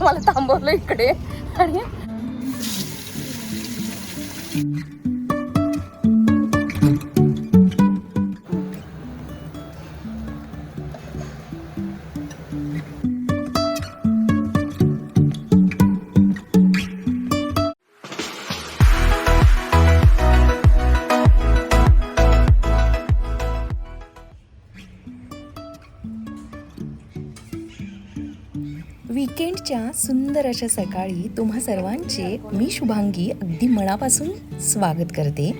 मला थांबवलं इकडे. आणि आजच्या सुंदर अशा सकाळी तुम्हा सर्वांचे मी शुभांगी अगदी मनापासून स्वागत करते.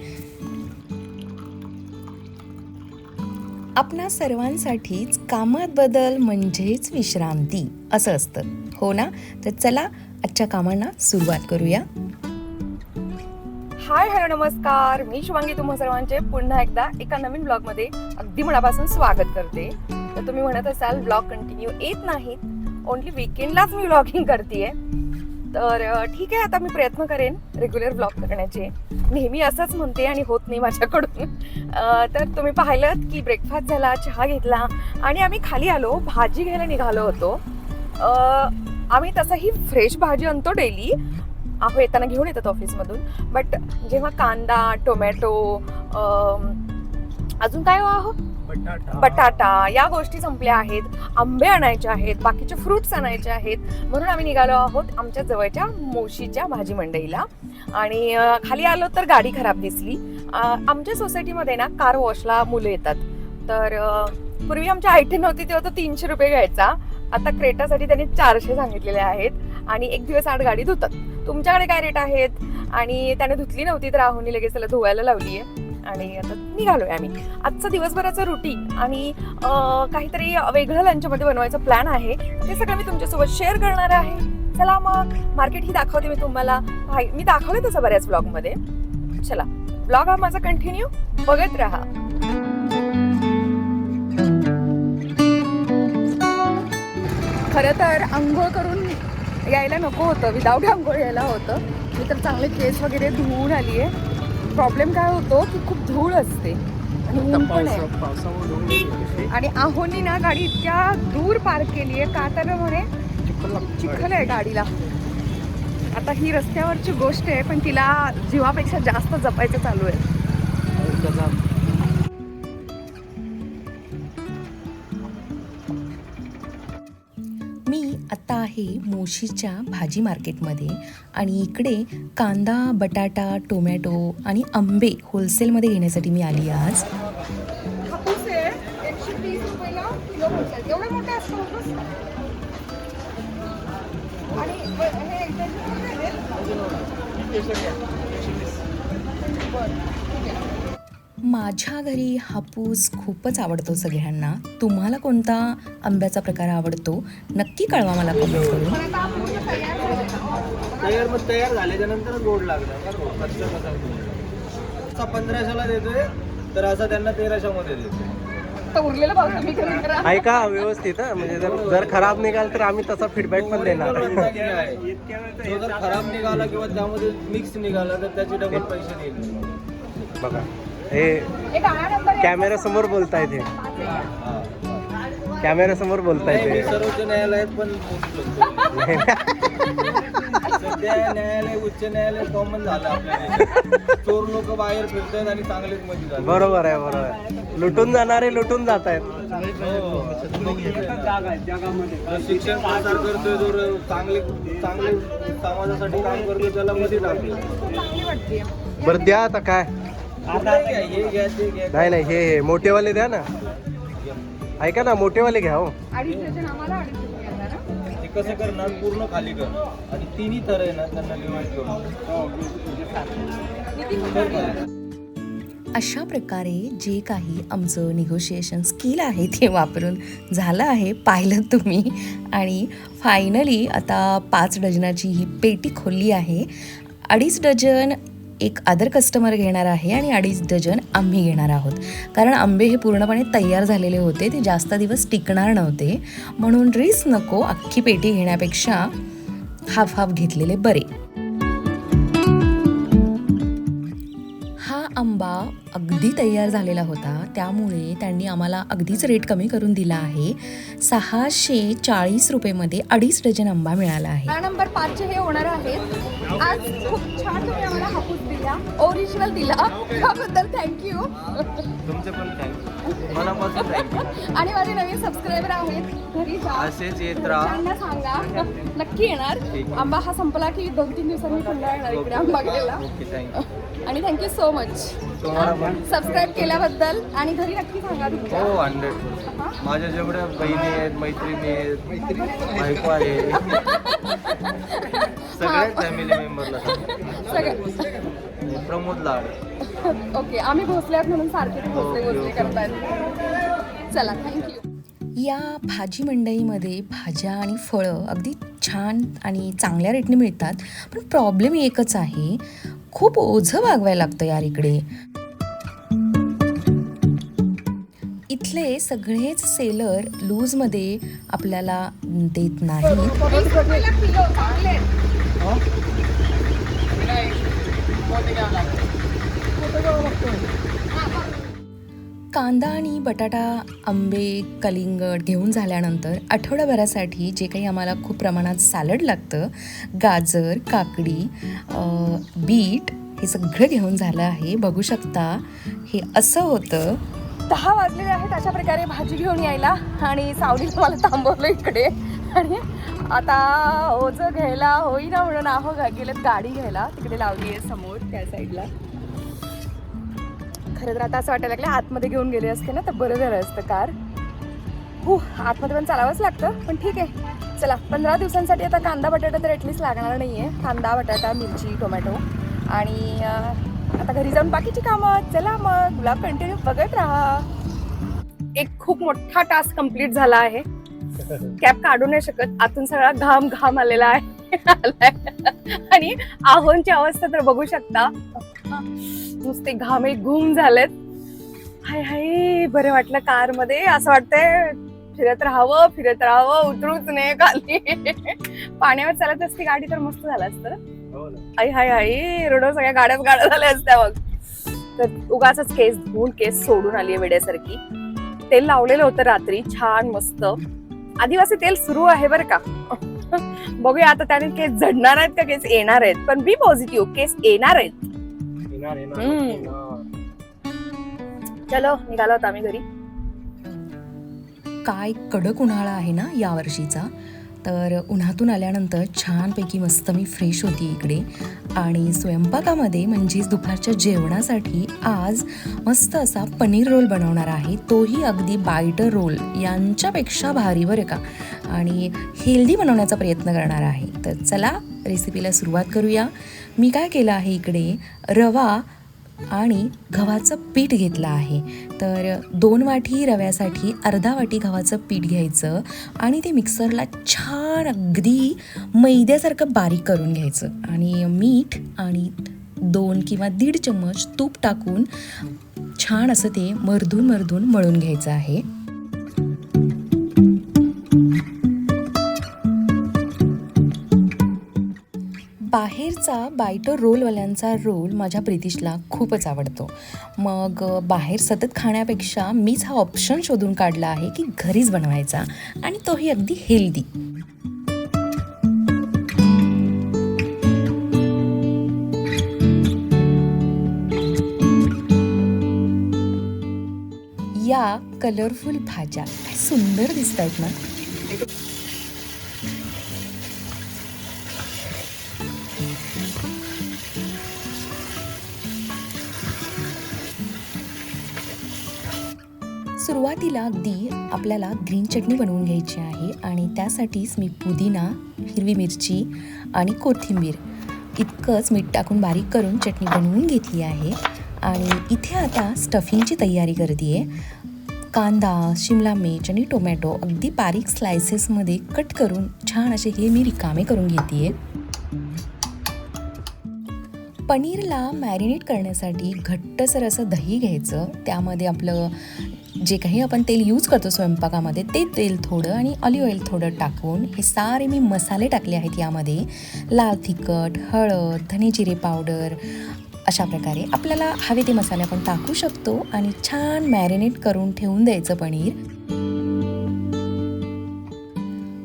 आपणा सर्वांसाठीच कामात बदल म्हणजेच विश्रांती असं असतं. हो ना? तर चला आजच्या कामांना सुरुवात करूया. हाय हॅलो नमस्कार. मी शुभांगी तुम्हा सर्वांचे पुन्हा एकदा एका नवीन ब्लॉगमध्ये अगदी मनापासून स्वागत करते. तर तुम्ही म्हणत असाल ब्लॉग कंटिन्यू येत नाहीत. ओन्ली विकेंडलाच मी ब्लॉगिंग करते तर ठीक आहे आता मी प्रयत्न करेन रेग्युलर ब्लॉग करण्याचे. नेहमी असंच म्हणते आणि होत नाही माझ्याकडून. तर तुम्ही पाहिलं की ब्रेकफास्ट झाला चहा घेतला आणि आम्ही खाली आलो भाजी घ्यायला निघालो होतो. आम्ही तसंही फ्रेश भाजी आणतो डेली अहो येताना घेऊन येतात ऑफिसमधून बट जेव्हा कांदा टोमॅटो अजून काय हो आहो? बटाटा. या गोष्टी संपल्या आहेत. आंबे आणायचे आहेत बाकीचे फ्रुट्स आणायचे आहेत. म्हणून आम्ही निघालो आहोत आमच्या जवळच्या मोशीच्या भाजी मंडईला. आणि खाली आलो तर गाडी खराब दिसली. आमच्या सोसायटीमध्ये ना कार वॉशला मुलं येतात. तर पूर्वी आमच्या आयटी नव्हती तेव्हा तो तीनशे रुपये घ्यायचा. आता क्रेटासाठी त्यांनी चारशे सांगितलेले आहेत. आणि एक दिवस आठ गाडी धुतात. तुमच्याकडे काय रेट आहेत? आणि त्याने धुतली नव्हती तर राहुनी लगेच त्याला धुवायला लावली आहे आणि आता निघालोय आम्ही. आजचं दिवसभराचं रुटीन आणि काहीतरी वेगळं लंचमध्ये बनवायचं प्लॅन आहे. ते सगळं मी तुमच्यासोबत शेअर करणार आहे. चला मग मार्केट ही दाखवते मी तुम्हाला. मी दाखवले तसं बऱ्याच ब्लॉगमध्ये चला ब्लॉग हा माझा कंटिन्यू बघत राहा. खरं तर आंघोळ करून यायला नको होतं. विदाऊट आंघोळ यायला होतं. मी तर चांगले केस वगैरे धुवून आली आहे प्रॉब्लेम काय होतो की खूप धूळ असते. आणि ऊन पण आहे. आणि आहोनी ना गाडी इतक्या दूर पार्क केली आहे. का तर म्हणे चिखल आहे गाडीला. आता ही रस्त्यावरची गोष्ट आहे पण तिला जीवापेक्षा जास्त जपायचं चालू आहे. आहे मोशीच्या भाजी मार्केटमध्ये. आणि इकडे कांदा बटाटा टोमॅटो आणि आंबे होलसेलमध्ये घेण्यासाठी मी आली आज. आणि माझ्या घरी हापूस खूपच आवडतो सगळ्यांना. तुम्हाला कोणता आंब्याचा प्रकार आवडतो? नक्की कळवा मला कमेंट करून. तयार मग तयार झाल्याच्यानंतर गोड. असा पंधराशेला देतोय तर असा त्यांना तेराशे मध्ये देतोय. तर उरलेलं भाव कमी करून करा. आहे का व्यवस्थित? म्हणजे जर जर खराब निघाल तर आम्ही तसा फीडबॅक पण देणार. खराब निघाला किंवा त्यामध्ये मिक्स निघाला तर त्याचे डबल पैसे देईल. बघा. हे एक आठ नंबर कॅमेरा समोर बोलतायत हे हा. कॅमेरा समोर बोलतायत नाही, मी हे सर्वोच्च न्यायालयात पण सध्या न्यायालय उच्च न्यायालय कॉमन झालं आपल्या. चोर लोक बाहेर फिरतात आणि चांगलेच मध्ये बरोबर आहे बरोबर आहे. लुटून जाणारे लुटून जात आहेत. हो. शिक्षण प्रसार करतोय जो चांगले चांगले समाजासाठी काम करतोय त्याला मध्ये टाकलं. चांगली वाटते. बरं द्या आता काय. हे नाही नाही हे हे मोठेवाले द्या ना. ऐका ना मोठेवाले घ्या हो. हं? कसं करणार? पूर्ण खाली कर. आणि तिन्ही थर आहे ना त्यांना डिवाइड करून अशा प्रकारे जे काही आमचं निगोशिएशन स्किल आहे ते वापरून झालं आहे पाहिलं तुम्ही. आणि फायनली आता पाच डझनाची ही पेटी खोलली आहे. अडीच डझन एक अदर कस्टमर घेणार आहे आणि अडीच डझन आम्ही घेणार आहोत. कारण आंबे हे पूर्णपणे तयार झालेले होते ते जास्त दिवस टिकणार नव्हते. म्हणून रीस नको अख्खी पेटी घेण्यापेक्षा हाफ हाफ घेतलेले बरे. हा आंबा अगदी तयार झालेला होता. त्यामुळे त्यांनी आम्हाला अगदीच रेट कमी करून दिला आहे. सहाशे चाळीस रुपयेमध्ये अडीच डझन आंबा मिळाला आहे. नंबर पाचशे हे होणार आहेत. आज खूप छान तुम्ही आम्हाला हापूस दिला ओरिजिनल दिला. त्याबद्दल थँक्यू तुमचे पण थँक्यू मनापासून थँक्यू आणि माझे नवीन सबस्क्रायबर आहेत घरी जा. असेच येत राहा. त्यांना सांगा. नक्की येणार. आंबा हा संपला की दोन तीन दिवसांनी पुन्हा येणार इकडे आंबा थँक्यू आणि थँक्यू सो मच सबस्क्राईब केल्याबद्दल आणि घरी नक्की सांगा हो हंड्रेड माझ्या जेवढ्या बहिणी आहेत मैत्रिणी आहेत बायको आहे. सगळ्या फॅमिली मेंबरला सगळं प्रमोद लाड ओके आम्ही भोसल्यात म्हणून सारखे ते भोसले भोसले. करतायत चला थँक्यू या भाजी मंडईमध्ये भाज्या आणि फळं अगदी छान आणि चांगल्या रेटने मिळतात पण प्रॉब्लेम एकच आहे खूप ओझं भागवायला लागतं यार इकडे इथले सगळेच सेलर लूजमध्ये आपल्याला देत नाहीत कांदा आणि बटाटा आंबे कलिंगड घेऊन झाल्यानंतर आठवड्याभरासाठी जे काही आम्हाला खूप प्रमाणात सॅलड लागतं गाजर काकडी बीट हे सगळं घेऊन झालं आहे. बघू शकता हे असं होतं. दहा वाजलेले आहेत अशा प्रकारे भाजी घेऊन यायला. आणि सावलीला मला थांबवलं इकडे. आणि आता ओझं घ्यायला होईना म्हणून आहो गा- गेलेत गाडी घ्यायला. तिकडे लावली आहे समोर त्या साईडला. खरं तर आता असं वाटायला लागलं आतमध्ये घेऊन गेले असते ना तर बरं झालं असतं कार. हो आतमध्ये पण चालावंच लागतं पण ठीक आहे. चला पंधरा दिवसांसाठी आता कांदा बटाटा तर ॲटलीस्ट लागणार नाही आहे कांदा बटाटा मिरची टोमॅटो आणि आता घरी जाऊन बाकीची कामं. चला मग तुला कंटिन्यू बघत राहा. एक खूप मोठा टास्क कंप्लीट झाला आहे. कॅप काढू नाही शकत. आतून सगळा घाम घाम आलेला आहे. आणि आहोंची अवस्था तर बघू शकता. नुसते घामे घुम झालेत. हाय हाय बरं वाटलं कारमध्ये असं वाटतंय फिरत राहावं फिरत राहावं उतरूच नाही खाली. पाण्यावर चालत असती गाडी तर मस्त झालं असतं. हो आई हाय हाय रोड सगळ्या गाड्याच गाड्या झाल्या असत्या मग तर उगाच केस धुवून केस सोडून आली आहे वेड्यासारखी. तेल लावलेलं होतं रात्री छान मस्त. आदिवासी तेल सुरू आहे बरं का. बघूया आता त्याने केस झडणार आहेत का? केस येणार आहेत. पण बी पॉझिटिव्ह केस येणार आहेत. चलो निघालो होतो आम्ही घरी. काय कडक उन्हाळा आहे ना या वर्षीचा तर उन्हातून आल्यानंतर छानपैकी मस्त मी फ्रेश होती इकडे. आणि स्वयंपाकामध्ये म्हणजेच दुपारच्या जेवणासाठी आज मस्त असा पनीर रोल बनवणार आहे. तोही अगदी बायटर रोल यांच्यापेक्षा भारी बरं का? आणि हेल्दी बनवण्याचा प्रयत्न करणार आहे. तर चला रेसिपीला सुरुवात करूया. मी काय केलं आहे इकडे? रवा आणि गव्हाचं पीठ घेतलं आहे. तर दोन वाटी रव्यासाठी अर्धा वाटी गव्हाचं पीठ घ्यायचं आणि ते मिक्सरला छान अगदी मैद्यासारखं बारीक करून घ्यायचं. आणि मीठ आणि दोन किंवा दीड चम्मच तूप टाकून छान असं ते मर्धून मर्धून मळून घ्यायचं आहे. बाहेरचा बायटो रोलवाल्यांचा रोल माझ्या प्रितिशला खूपच आवडतो. मग बाहेर सतत खाण्यापेक्षा मीच हा ऑप्शन शोधून काढला आहे की घरीच बनवायचा आणि तोही अगदी हेल्दी या कलरफुल भाज्या काय सुंदर दिसत आहेत ना. सुरुवातीला अगदी आपल्याला ग्रीन चटणी बनवून घ्यायची आहे आणि त्यासाठीच मी पुदिना हिरवी मिरची आणि कोथिंबीर इतकंच मीठ टाकून बारीक करून चटणी बनवून घेतली आहे. आणि इथे आता स्टफिंगची तयारी करते आहे कांदा शिमला मिर्च आणि टोमॅटो अगदी बारीक स्लायसेसमध्ये कट करून छान असे हे मी रिकामे करून घेते आहे पनीरला मॅरिनेट करण्यासाठी घट्टसर असं दही घ्यायचं. त्यामध्ये आपलं जे काही आपण तेल यूज करतो स्वयंपाकामध्ये ते तेल थोडं आणि ऑलिव्ह ऑइल थोडं टाकून हे सारे मी मसाले टाकले आहेत यामध्ये. लाल तिखट हळद धने जिरे पावडर अशा प्रकारे आपल्याला हवे ते मसाले आपण टाकू शकतो आणि छान मॅरिनेट करून ठेवून द्यायचं पनीर.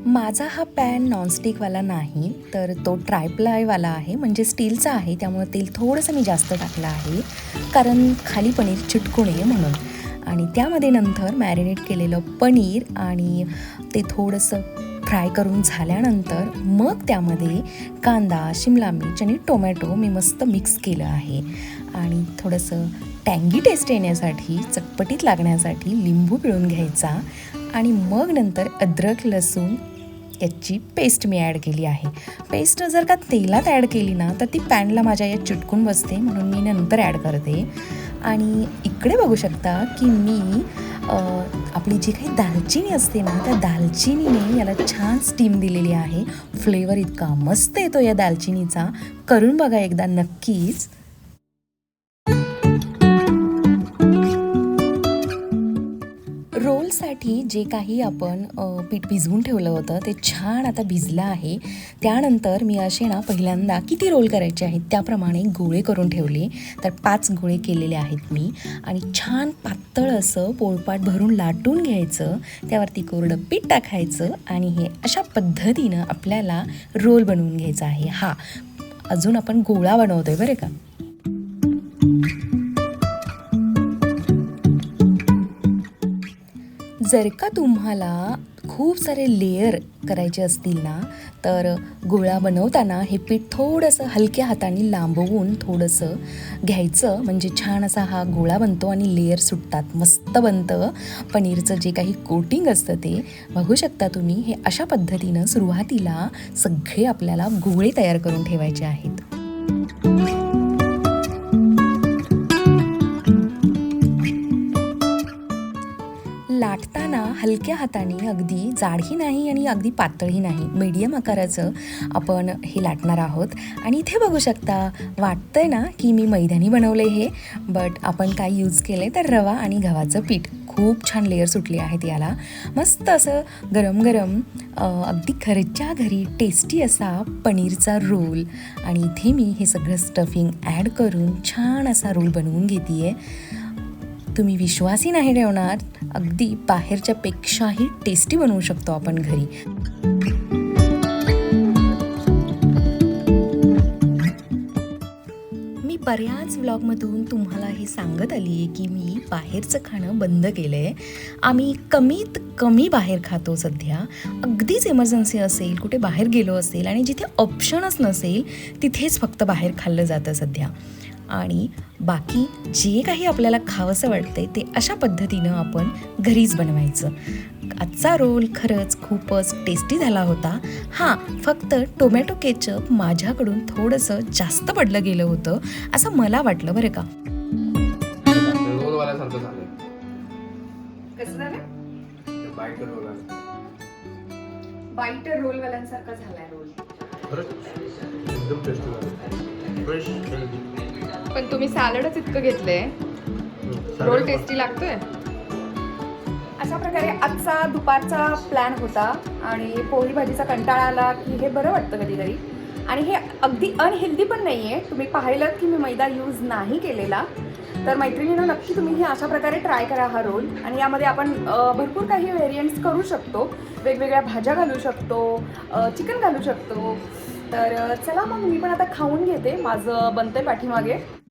माझा हा पॅन नॉनस्टिकवाला नाही तर तो ट्रायप्लायवाला आहे म्हणजे स्टीलचा आहे त्यामुळे तेल थोडंसं मी जास्त टाकलं आहे. कारण खाली पनीर चिटकू नये म्हणून. आणि त्यामध्ये नंतर मॅरिनेट केलेलं पनीर आणि ते थोडंसं फ्राय करून झाल्यानंतर मग त्यामध्ये कांदा शिमला मिर्च आणि टोमॅटो मी मस्त मिक्स केलं आहे. आणि थोडंसं टँगी टेस्ट येण्यासाठी चटपटीत लागण्यासाठी लिंबू पिळून घ्यायचा. आणि मग नंतर अद्रक लसूण याची पेस्ट मी ॲड केली आहे. पेस्ट जर का तेलात ॲड केली ना तर ती पॅनला माझ्या यात चिटकून बसते म्हणून मी नंतर ॲड करते. आणि इकडे बघू शकता की मी आपली जी काही दालचिनी असते ना त्या दालचिनीने याला छान स्टीम दिलेली आहे. फ्लेवर इतका मस्त येतो या दालचिनीचा. करून बघा एकदा नक्कीच. रोलसाठी जे काही आपण पीठ भिजवून ठेवलं होतं ते छान आता भिजलं आहे. त्यानंतर मी असे ना पहिल्यांदा किती रोल करायचे आहेत त्याप्रमाणे गोळे करून ठेवले. तर पाच गोळे केलेले आहेत मी. आणि छान पातळ असं पोळपाट भरून लाटून घ्यायचं. त्यावरती कोरडं पीठ टाकायचं आणि हे अशा पद्धतीनं आपल्याला रोल बनवून घ्यायचा आहे. हा. अजून आपण गोळा बनवतोय बरं का? जर का तुम्हाला खूप सारे लेयर करायचे असतील ना तर गोळा बनवताना हे पीठ थोडंसं हलक्या हाताने लांबवून थोडंसं घ्यायचं. म्हणजे छान असा हा गोळा बनतो आणि लेयर सुटतात. मस्त बनतं. पनीरचं जे काही कोटिंग असतं ते बघू शकता तुम्ही. हे अशा पद्धतीनं सुरुवातीला सगळे आपल्याला गोळे तयार करून ठेवायचे आहेत. हलक्या हाताने अगदी जाडही नाही आणि अगदी पातळही नाही मीडियम आकाराचं आपण हे लाटणार आहोत. आणि इथे बघू शकता वाटतंय ना की मी मैदानी बनवले हे बट आपण काय यूज केले तर रवा आणि गव्हाचं पीठ. खूप छान लेअर सुटले आहेत याला. मस्त असं गरम गरम अगदी घरच्या घरी टेस्टी असा पनीरचा रोल आणि इथे मी हे सगळं स्टफिंग ॲड करून छान असा रोल बनवून घेते आहे तुम्ही विश्वासही नाही ठेवणार. अगदी बाहेरच्या पेक्षाही टेस्टी बनवू शकतो आपण घरी. मी बऱ्याच व्लॉगमधून तुम्हाला हे सांगत आली आहे की मी बाहेरचं खाणं बंद केलं आहे आम्ही कमीत कमी बाहेर खातो सध्या. अगदीच इमर्जन्सी असेल कुठे बाहेर गेलो असेल आणि जिथे ऑप्शनच नसेल तिथेच फक्त बाहेर खाल्लं जातं सध्या. आणि बाकी जे काही आपल्याला खावंसं वाटतंय ते अशा पद्धतीनं आपण घरीच बनवायचं. आजचा रोल खरंच खूपच टेस्टी झाला होता. हां फक्त टोमॅटो केचप माझ्याकडून थोडंसं जास्त पडलं गेलं होतं असं मला वाटलं बरं का. बाईटर रोलवाल्यांसारखा झालाय रोल. पण तुम्ही सॅलडच इतकं घेतलंय. रोल टेस्टी लागतोय. अशा प्रकारे आजचा दुपारचा प्लॅन होता आणि पोळी भाजीचा कंटाळा आला की हे बरं वाटतं कधी कधी आणि हे अगदी अनहेल्दी पण नाही आहे तुम्ही पाहिलं की मी मैदा यूज नाही केलेला. तर मैत्रिणीनं नक्की तुम्ही हे अशा प्रकारे ट्राय करा हा रोल. आणि यामध्ये आपण भरपूर काही व्हेरियंट्स करू शकतो. वेगवेगळ्या भाज्या घालू शकतो चिकन घालू शकतो. तर चला मग मी पण आता खाऊन घेते. माझं बनतंय पाठीमागे.